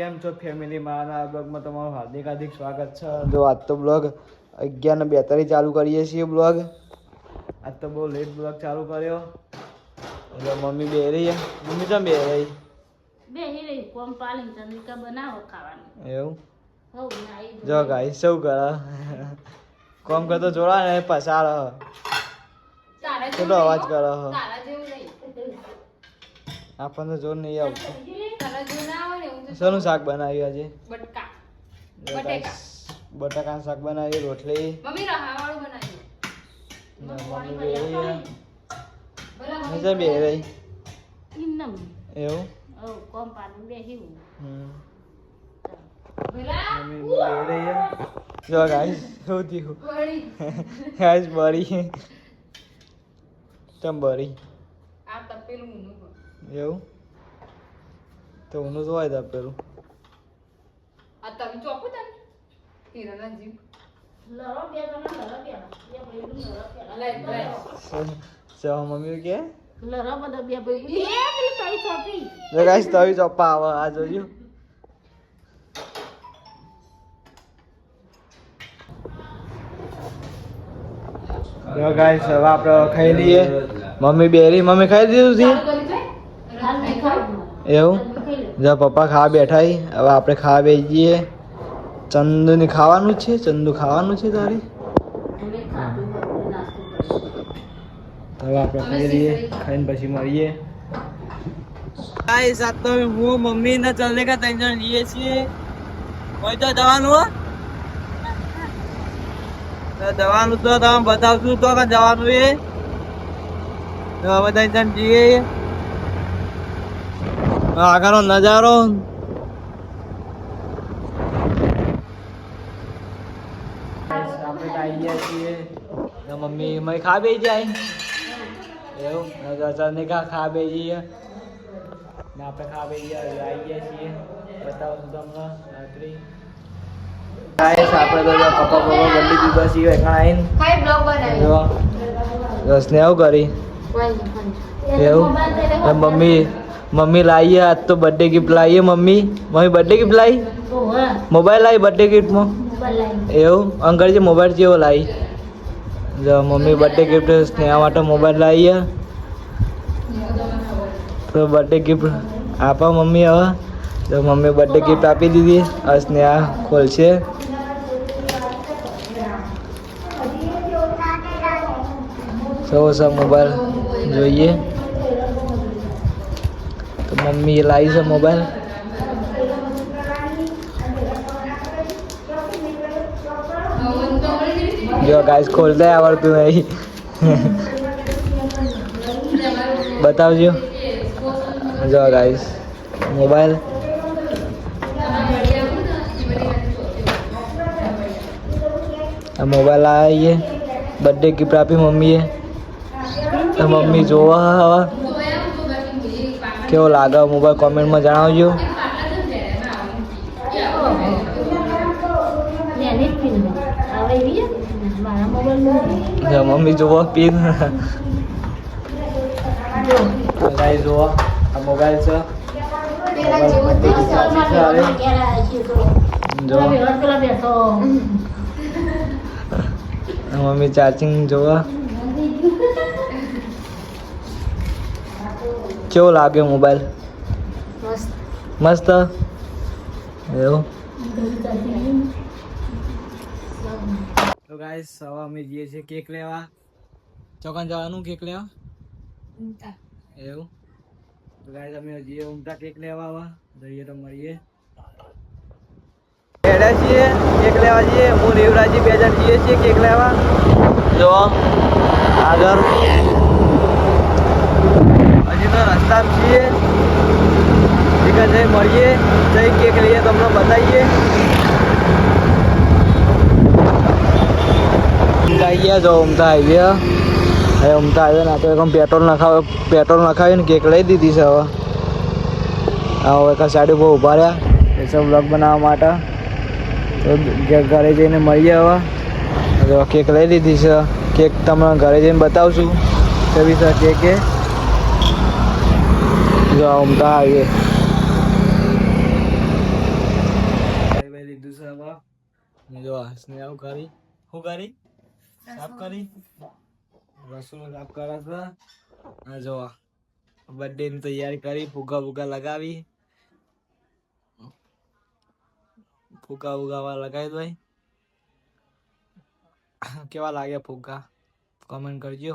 કેમ છો ફેમિલી મારા બ્લોગમાં તમારું હાર્દિક હાર્દિક સ્વાગત છે. જો આજ તો બ્લોગ અગિયાર ને બેતાલીસ ચાલુ કરીએ છીએ બ્લોગ આજ તો બહુ લેટ બ્લોગ ચાલુ કર્યો. એટલે મમ્મી બે રહી મમ્મી કેમ બે રહી? બે હિરે કોમ પાલીને ચંદ્રિકા બનાવો ખાવાનું. એવું? જો ગાઈ શું કરે? કોમ કરતો જોડા ને પસાર કેટલો અવાજ કરો આપણને જોર નહીં આવતું. શાનું શાક બનાવ્યું આજે? બટકા. બટાકાનું શાક બનાવ્યું રોટલી. મમ્મી રહાવાળું બનાવ્યું. મમ્મી બે રહી. બે ઇન્નમ એવું? હવ કોમ પાલીને બેહ્યું હમ. બે રહી જો ગાઈસ શું થયું? ગાઈસ બરી તમ બરી આ તપેલું એવું? તો હું તો હોય પેલું આ તમે ચોપો તને હીરાના જીવ લરો બે જણા લરો પેલા બે ભાઈ લરો પેલા લે લે સો મમ્મી કે? લરો બધા બે ભાઈ એ પેલી કઈ ચોપી લે ગાઈસ તવી ચોપા આવે આ જોયું જો ગાઈસ હવે આપણે ખાઈ લઈએ. મમ્મી બેરી મમ્મી ખાઈ દીધું છે? એવું? જો પપ્પા ખાવા બેઠા હવે આપણે ખાવા બેસી જઈએ ચંદુની ખાવાનું છે? ચંદુ ખાવાનું છે તારે? હવે આપણે ખાઈ લઈએ. ખાઈને પછી મળીએ. ગાઈસ આ તો હું મમ્મી ને ચલને કા ત્રણ જણ જઈએ છીએ. કોઈ તો જવાનું હો. તો જવાનું તો તમે બતાવશું તો જવાનું એ. તો હવે ત્રણ જણ જઈએ. આગળનો નજારો. આપણે ખાઈ ગયા છીએ મમ્મી મમ્મી ખા બે જાય. એવું નજર ખા ખા બે જઈએ ને આપણે ખા બે ગયા આવી ગયા છીએ. બતાવું તમને રાત્રિ. ગાઈસ આપણે તો પપ્પા પપ્પા ગલ્લી દીધા છીએ એકણ આવીને ખાઈ બ્લોગ બનાવ્યો. કરી. એવું? મમ્મી મમ્મી લાવીએ આજ તો બર્થડે ગિફ્ટ લાવીએ મમ્મી. મમ્મી બર્થડે ગિફ્ટ લાવી? મોબાઈલ લાવી બર્થડે ગિફ્ટમાં એવું? અંકળજી મોબાઈલ જેવો લાવી. જો મમ્મી બર્થડે ગિફ્ટ સ્નેહા માટે મોબાઈલ લાવીએ તો બર્થડે ગિફ્ટ આપા મમ્મી હવે. તો મમ્મી બર્થડે ગિફ્ટ આપી દીધી. હવે સ્નેહા ખોલશે. સૌ સૌ મોબાઈલ જોઈએ. มันมีไลท์สมบัติเยอะ guys खोलते हैं और तू नहीं बताओ जो। जो गाइस मोबाइल। मोबाइल आया ये बर्थडे की प्रापी मम्मी है। तो मम्मी जो हवा એવી છે? મારા મોબાઈલમાં જો મમ્મી જોવા પીન ગાઈસ જોવા આ મોબાઈલ છે મોબાઈલ birthday gift આપી છે હવે. જો પેલા ભેગા પેલા બેઠો. મમ્મી ચાર્જિંગ જોવા કેવો લાગે મોબાઈલ મસ્ત. મસ્ત? એવું? તો ગાઈસ હવે અમે જઈએ છીએ કેક લેવા. ચોકન જવાનું કેક લેવા? એવું? તો ગાઈસ અમે જઈએ ઉમટા કેક લેવા આવા જઈએ તો મળીએ. હેડ્યા છીએ કેક લેવા જઈએ. હું રેવરાજી બે જણ જઈએ છીએ કેક લેવા. જો આગળ. હજી તો રસ્તા છીએ એક જઈ મળીએ. જઈ કેક લઈએ, તમને બતાવીએ. જઈએ જો ઉમતા હાઈવે હવે ઉમતા હાઈવે ના એકમ પેટ્રોલ નખાવે, પેટ્રોલ નખાવીને કેક લઈ દીધી છે હવે. હવે એક સાઈડ ઉપર ઊભા રહ્યા. એ સબ બ્લોગ બનાવવા માટે. ઘરે જઈને મળીએ હવે કેક લઈ લીધી છે. કેક તમને ઘરે જઈને બતાવશું. કેવી છે કેક? हम तो आ गए જો હસને આવું કરી શું કરી સાફ કરી રસોઈ સાફ કરે છે અને જો બર્થડે ની તૈયારી કરી ફુગા ફુગા લગાવી ફુગા ફુગા લગાવી દો કેવા લાગ્યા ફુગા કમેન્ટ કરજો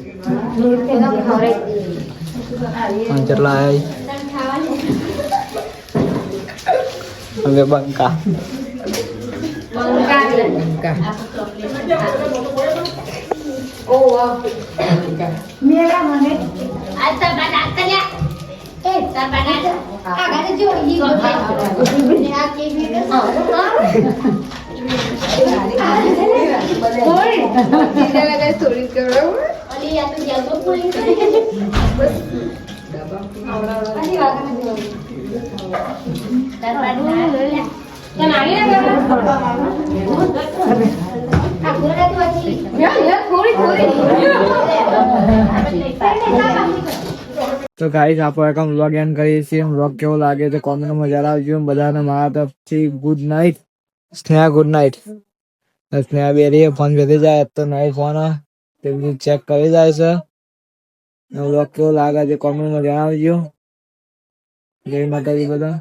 Hancur lagi. Ambil bangka. Bangka. Bangka. Oh, wow. Merah mana? Ada pada tanya. Eh, sabar ada. Agak ada juga ini. Ini aku ini kan. Oh, boleh. Tidak ada tulis kalau. તો guys આપણે એક vlog and કરીએ છીએ vlog કેવો લાગે તો કોમેન્ટમાં જણાવજો બધાને મારા તરફથી good night Sneha good night Sneha બેરી ફોન ભેટી જાય તો નહીં ફોન તે ચેક કરી જાય છે. વ્લોગ કેવો લાગે છે કોમેન્ટમાં જણાવજો. જય માતાજી બધા.